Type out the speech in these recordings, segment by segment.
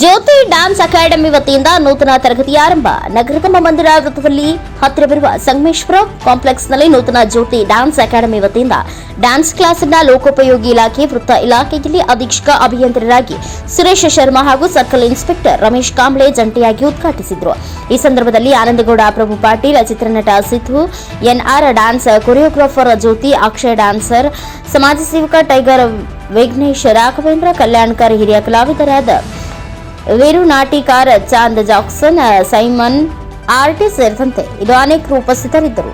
ಜ್ಯೋತಿ dance academy ವತಿಯಿಂದ ನೂತನ ತರಗತಿ ಆರಂಭ. ನಗರದ ಮಂದಿರ ವೃತ್ತದಲ್ಲಿ ಹತ್ತಿರವಿರುವ ಸಂಗಮೇಶ್ವರ ಕಾಂಪ್ಲೆಕ್ಸ್ನಲ್ಲಿ ನೂತನ ಜ್ಯೋತಿ ಡ್ಯಾನ್ಸ್ ಅಕಾಡೆಮಿ ವತಿಯಿಂದ ಡ್ಯಾನ್ಸ್ ಕ್ಲಾಸ್ನ ಲೋಕೋಪಯೋಗಿ ಇಲಾಖೆ ವೃತ್ತ ಇಲಾಖೆಯಲ್ಲಿ ಅಧೀಕ್ಷಕ ಅಭಿಯಂತರರಾಗಿ ಸುರೇಶ್ ಶರ್ಮಾ ಹಾಗೂ ಸರ್ಕಲ್ ಇನ್ಸ್ಪೆಕ್ಟರ್ ರಮೇಶ್ ಕಾಂಬ್ಳೆ ಜಂಟಿಯಾಗಿ ಉದ್ಘಾಟಿಸಿದರು. ಈ ಸಂದರ್ಭದಲ್ಲಿ ಆನಂದಗೌಡ, ಪ್ರಭು ಪಾಟೀಲ್ ಚಿತ್ರನಟ Siddu, NR dance choreographer Jyoti, Akshay dancer ಸಮಾಜ ಸೇವಕ ಟೈಗರ್ ವಿಘ್ನೇಶ್ ರಾಘವೇಂದ್ರ, ಕಲ್ಯಾಣಕಾರಿ ಹಿರಿಯ ಕಲಾವಿದರಾದ ವೀರು ನಾಟಿಕಾರ ಚಾಂದ್ ಜಾಕ್ಸನ್ ಸೈಮನ್ ಆರ್ಟಿ ಸೇರಿದಂತೆ ಇದು ಅನೇಕರು ಉಪಸ್ಥಿತರಿದ್ದರು.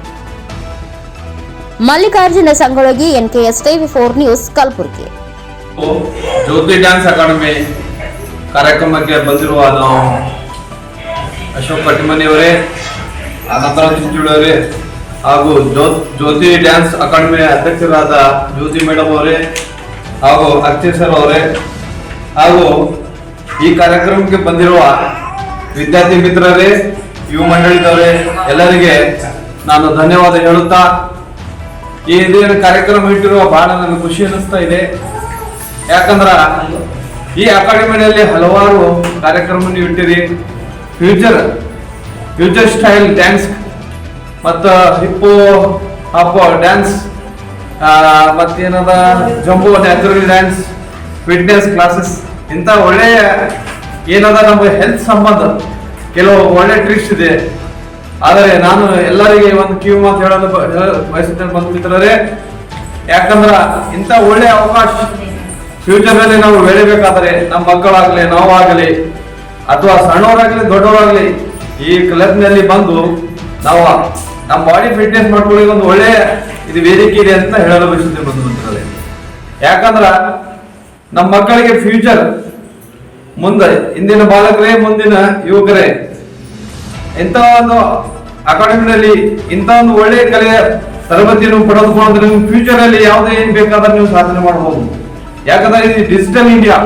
Mallikarjuna Sangolagi NKS TV four news Kalaburagi. Jyoti dance academy ಕಾರ್ಯಕ್ರಮಕ್ಕೆ ಬಂದಿರುವ ನಾವು ಅಶೋಕ್ ಕಟ್ಟಿಮನಿಯವರೇ ಅನಂತರ ಚಿಂಚುಳಿಯವರೇ ಹಾಗೂ ಜ್ಯೋ ಜ್ಯೋತಿ ಡ್ಯಾನ್ಸ್ ಅಕಾಡೆಮಿಯ ಅಧ್ಯಕ್ಷರಾದ ಜ್ಯೋತಿ ಮೇಡಮ್ ಅವರೇ ಹಾಗೂ ಅಕ್ಷಯ್ ಸರ್ ಅವರೇ ಹಾಗೂ ಈ ಕಾರ್ಯಕ್ರಮಕ್ಕೆ ಬಂದಿರುವ ವಿದ್ಯಾರ್ಥಿ ಮಿತ್ರರೇ, ಯುವ ಮಂಡಳಿದವರೇ, ಎಲ್ಲರಿಗೆ ನಾನು ಧನ್ಯವಾದ ಹೇಳುತ್ತಾ, ಈ ಹಿಂದಿನ ಕಾರ್ಯಕ್ರಮ ಇಟ್ಟಿರುವ ಬಹಳ ನನಗೆ ಖುಷಿ ಅನಿಸ್ತಾ ಇದೆ. ಯಾಕಂದ್ರ, ಈ ಅಕಾಡೆಮಿನಲ್ಲಿ ಹಲವಾರು ಕಾರ್ಯಕ್ರಮ ನೀವು ಇಟ್ಟಿರಿ. ಫ್ಯೂಚರ್ ಫ್ಯೂಚರ್ ಸ್ಟೈಲ್ ಡ್ಯಾನ್ಸ್ ಮತ್ತು hip hop dance ಮತ್ತೇನದ Zumba natural dance fitness classes ಇಂಥ ಒಳ್ಳೆಯ ಏನದ ನಮ್ಮ ಹೆಲ್ತ್ ಸಂಬಂಧ. ಕೆಲವು ಒಳ್ಳೆ ಟ್ರಿಕ್ಸ್ ಇದೆ. ಆದರೆ ನಾನು ಎಲ್ಲರಿಗೆ ಒಂದು ಕಿವಿ ಮಾತು ಹೇಳಲು ಬಯಸುತ್ತೇನೆ ಬಂದು ಮಿತ್ರರೇ ಯಾಕಂದ್ರ ಇಂಥ ಒಳ್ಳೆಯ ಅವಕಾಶ ಫ್ಯೂಚರ್ನಲ್ಲಿ ನಾವು ಬೆಳಿಬೇಕಾದ್ರೆ ನಮ್ಮ ಮಕ್ಕಳಾಗಲಿ, ನಾವಾಗಲಿ, ಅಥವಾ ಸಣ್ಣವರಾಗಲಿ, ದೊಡ್ಡವರಾಗಲಿ, ಈ ಕ್ಲಬ್ನಲ್ಲಿ ಬಂದು ನಾವು ನಮ್ಮ ಬಾಡಿ ಫಿಟ್ನೆಸ್ ಮಾಡ್ಕೊಳ್ಳಿ ಒಂದು ಒಳ್ಳೆಯ ಇದು ವೇದಿಕೆ ಇದೆ ಅಂತ ಹೇಳಲು ಬಯಸುತ್ತೇನೆ ಬಂದು ಮಿತ್ರರೇ ಯಾಕಂದ್ರ ನಮ್ಮ ಮಕ್ಕಳಿಗೆ ಫ್ಯೂಚರ್ ಮುಂದೆ, ಇಂದಿನ ಬಾಲಕರೇ, ಮುಂದಿನ ಯುವಕರೇ ಇಂಥ ಒಂದು ಅಕಾಡೆಮಿನಲ್ಲಿ ಇಂಥ ಒಂದು ಒಳ್ಳೆಯ ಕಲೆಯ ತರಬೇತಿಯನ್ನು ಪಡೆದುಕೊಂಡ್ರೆ ನಿಮ್ಮ ಫ್ಯೂಚರ್ ಅಲ್ಲಿ ಯಾವುದೇ ಏನ್ ಬೇಕಾದ್ರೆ ನೀವು ಸಾಧನೆ ಮಾಡಬಹುದು. ಯಾಕಂದ್ರೆ ಇದು ಡಿಜಿಟಲ್ ಇಂಡಿಯಾ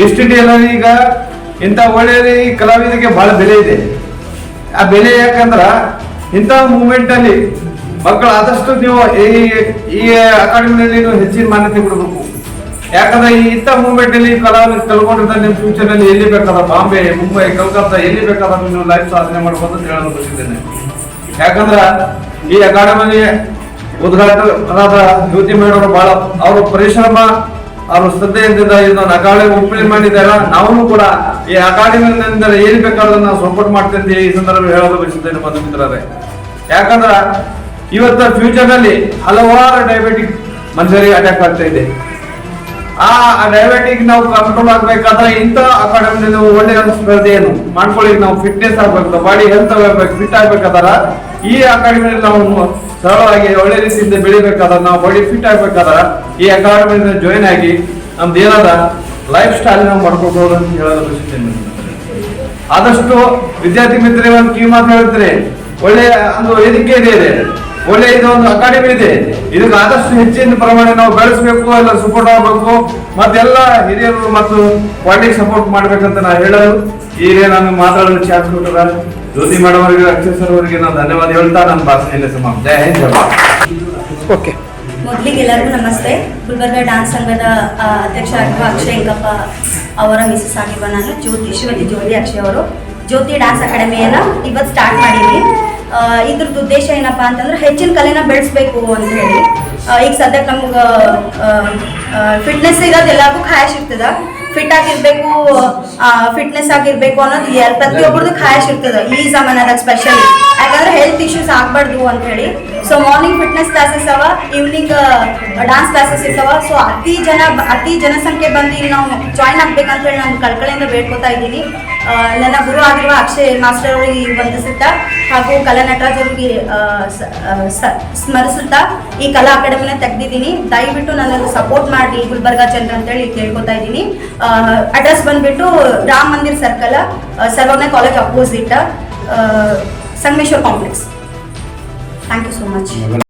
ಡಿಜಿಟಲ್ ಈಗ ಇಂಥ ಒಳ್ಳೆಯ ಕಲಾವಿದರಿಗೆ ಬಹಳ ಬೆಲೆ ಇದೆ. ಆ ಬೆಲೆ ಯಾಕಂದ್ರ ಇಂಥ ಮೂಮೆಂಟ್ ಅಲ್ಲಿ ಮಕ್ಕಳು ಆದಷ್ಟು ನೀವು ಈ ಈ ಅಕಾಡೆಮಿನಲ್ಲಿ ನೀವು ಹೆಚ್ಚಿನ ಮಾನ್ಯತೆ ಕೊಡಬೇಕು. ಯಾಕಂದ್ರೆ ಇಂಥ ಮೂಮೆಂಟ್ ಅಲ್ಲಿ ಕಲಾವಿದ ಕಲ್ಕೊಂಡಿರ್ತಾರೆ ನಿಮ್ಮ ಫ್ಯೂಚರ್ ಅಲ್ಲಿ ಎಲ್ಲಿ ಬೇಕಾದ ಬಾಂಬೆ, ಮುಂಬೈ, ಕಲ್ಕತ್ತಾ ಎಲ್ಲಿ ಬೇಕಾದ ನೀವು ಲೈಫ್ ಸಾಧನೆ ಮಾಡ್ಬೋದು ಅಂತ ಹೇಳಲು ಬಯಸಿದ್ದೇನೆ ಯಾಕಂದ್ರೆ ಈ ಅಕಾಡೆಮಿ ಉದ್ಘಾಟಕರಾದ ಜ್ಯೋತಿ ಮೇಡವರು ಬಹಳ ಅವರು ಪರಿಶ್ರಮ, ಅವರು ಶ್ರದ್ಧೆಯಿಂದ ಇದನ್ನು ಅಕಾಡೆಮಿ ಓಪನ್ ಮಾಡಿದ್ದಾರೆ. ನಾವು ಕೂಡ ಈ ಅಕಾಡೆಮಿಯಿಂದ ಏನ್ ಬೇಕಾದ್ರೂ ನಾವು ಸಪೋರ್ಟ್ ಮಾಡ್ತೇನೆ ಈ ಸಂದರ್ಭ ಹೇಳಲು ಬಯಸುತ್ತೇನೆ ಬಂಧು ಮಿತ್ರರೇ. ಯಾಕಂದ್ರೆ ಇವತ್ತ ಫ್ಯೂಚರ್ನಲ್ಲಿ ಹಲವಾರು ಡಯಾಬಿಟಿಕ್ ಮನುಷ್ಯರಿಗೆ ಅಟ್ಯಾಕ್ ಆಗ್ತಾ ಇದೆ. ಆ ಡಯಾಬಿಟಿಕ್ ನಾವು ಕಂಟ್ರೋಲ್ ಆಗ್ಬೇಕಾದ್ರೆ ಇಂಥ ಅಕಾಡೆಮಿ ಸ್ಪರ್ಧೆ ಏನು? ಮಾಡ್ಕೊಳ್ಳಿ ನಾವು ಫಿಟ್ನೆಸ್ ಆಗ್ಬೇಕು ಬಾಡಿ ಹೆಲ್ತ್ ಆಗ್ಬೇಕು ಫಿಟ್ ಆಗ್ಬೇಕಾದ್ರ ಈ ಅಕಾಡೆಮಿಯಲ್ಲಿ ನಾವು ಸರಳವಾಗಿ ಒಳ್ಳೆ ರೀತಿಯಿಂದ ಬೆಳಿಬೇಕಾದ್ರೆ, ನಾವು ಬಾಡಿ ಫಿಟ್ ಆಗ್ಬೇಕಾದ್ರೆ ಈ ಅಕಾಡೆಮಿಯಿಂದ ಜಾಯಿನ್ ಆಗಿ ನಮ್ದು ಏನದ ಲೈಫ್ ಸ್ಟೈಲ್ ನಾವು ಮಾಡ್ಕೊಳ್ಬಹುದು ಅಂತ ಹೇಳೋದು ಬಯಸುತ್ತೇನೆ ಆದಷ್ಟು ವಿದ್ಯಾರ್ಥಿ ಮಿತ್ರರೇ, ಒಂದು ಕಿವಿ ಮಾತು ಹೇಳ್ತಾರೆ ಒಳ್ಳೆಯ ಒಂದು ವೇದಿಕೆ ಇದೆ. ಒಳ್ಳೆ ಇದು ಒಂದು ಅಕಾಡೆಮಿ ಇದೆ. ಇದಕ್ಕೆ ಆದಷ್ಟು ಹೆಚ್ಚಿನ ಪ್ರಮಾಣ ನಾವು ಬೆಳೆಸಬೇಕು ಎಲ್ಲ ಸಪೋರ್ಟ್ ಆಗಬೇಕು ಮತ್ತೆಲ್ಲ ಹಿರಿಯರು ಮತ್ತು ಪಾರ್ಟಿಗೆ ಸಪೋರ್ಟ್ ಮಾಡ್ಬೇಕಂತ ನಾ ಹೇಳೋದು. ಈಗ ನಾನು ಮಾತಾಡಲು ಚಾನ್ಸ್ ಕೊಟ್ಟದ ಜ್ಯೋತಿ ಮಾಡೋರಿಗೆ ಅಕ್ಷಯ್ ಸರ್ ಅವರಿಗೆ ನಾನು ಧನ್ಯವಾದ ಹೇಳ್ತಾ ನನ್ನ ಭಾಷಣ ಇಲ್ಲ ಸಮಾಪ್ತ. ಜೈ ಹಿಂದ್ ಓಕೆ. ಮೊದಲಿಗೆ ಎಲ್ಲರಿಗೂ ನಮಸ್ತೆ. ಗುಲ್ಬರ್ಗ ಡ್ಯಾನ್ಸ್ ಸಂಘದ ಅಧ್ಯಕ್ಷ ಆಗಿರುವ ಅಕ್ಷಯ್ ಹಿಂಗಪ್ಪ ಅವರ ಮಿಸಸ್ ಆಗಿರುವ ನಾನು ಜ್ಯೋತಿ ಶಿವತಿ ಜ್ಯೋತಿ ಅಕ್ಷಯ್ ಅವರು. ಜ್ಯೋತಿ ಡ್ಯಾನ್ಸ್ ಅಕಾಡೆಮಿಯನ್ನು ಇವತ್ತು ಸ್ಟಾರ್ಟ್ ಮಾಡೀನಿ ಆ, ಇದ್ರದ್ದು ಉದ್ದೇಶ ಏನಪ್ಪಾ ಅಂತಂದ್ರೆ ಹೆಚ್ಚಿನ ಕಲೆನ ಬೆಳೆಸ್ಬೇಕು ಅಂತ ಹೇಳಿ. ಈಗ ಸದ್ಯಕ್ಕೆ ನಮ್ಗೆ ಫಿಟ್ನೆಸ್ ಇರೋದು ಎಲ್ಲರಿಗೂ ಖಾಯಶ್ ಇರ್ತದ. ಫಿಟ್ ಆಗಿರ್ಬೇಕು ಫಿಟ್ನೆಸ್ ಆಗಿರ್ಬೇಕು ಅನ್ನೋದು ಪ್ರತಿ ಪ್ರತಿಯೊಬ್ಬರದು ಖಾಯಶ್ ಇರ್ತದ ಈ ಜಮಾನದಾಗ ಸ್ಪೆಷಲಿ ಯಾಕಂದ್ರೆ ಹೆಲ್ತ್ ಇಶ್ಯೂಸ್ ಆಗ್ಬಾರ್ದು ಅಂತ ಹೇಳಿ. ಸೊ ಮಾರ್ನಿಂಗ್ ಫಿಟ್ನೆಸ್ ಕ್ಲಾಸಸ್ ಅವ ಈವ್ನಿಂಗ್ ಡಾನ್ಸ್ ಕ್ಲಾಸಸ್ ಇರ್ತಾವ. ಸೊ ಅತಿ ಜನ, ಅತಿ ಜನಸಂಖ್ಯೆ ಬಂದು ಇಲ್ಲಿ ನಾವು ಜಾಯ್ನ್ ಆಗ್ಬೇಕಂತ ಹೇಳಿ ನಾನು ಕಳ್ಕಳಿಯಿಂದ ಬೇಡ್ಕೊತಾ ಇದ್ದೀನಿ. ನನ್ನ ಗುರು ಆಗಿರುವ ಅಕ್ಷಯ್ ಮಾಸ್ಟರ್ ಅವರಿಗೆ ವಂದಿಸುತ್ತಾ ಹಾಗೂ ಕಲಾ ನಟರಾಜ್ ಸ್ಮರಿಸುತ್ತಾ ಈ ಕಲಾ ಅಕಾಡೆಮಿನ ತೆಗೆದಿದ್ದೀನಿ. ದಯವಿಟ್ಟು ನನ್ನನ್ನು ಸಪೋರ್ಟ್ ಮಾಡಿ ಗುಲ್ಬರ್ಗಾ ಚಂದ್ರ ಅಂತೇಳಿ ಕೇಳ್ಕೊತಾ ಇದ್ದೀನಿ. ಅಡ್ರೆಸ್ ಬಂದ್ಬಿಟ್ಟು Ram Mandir circle Sarvajna college opposite Sangameshwar complex thank you so much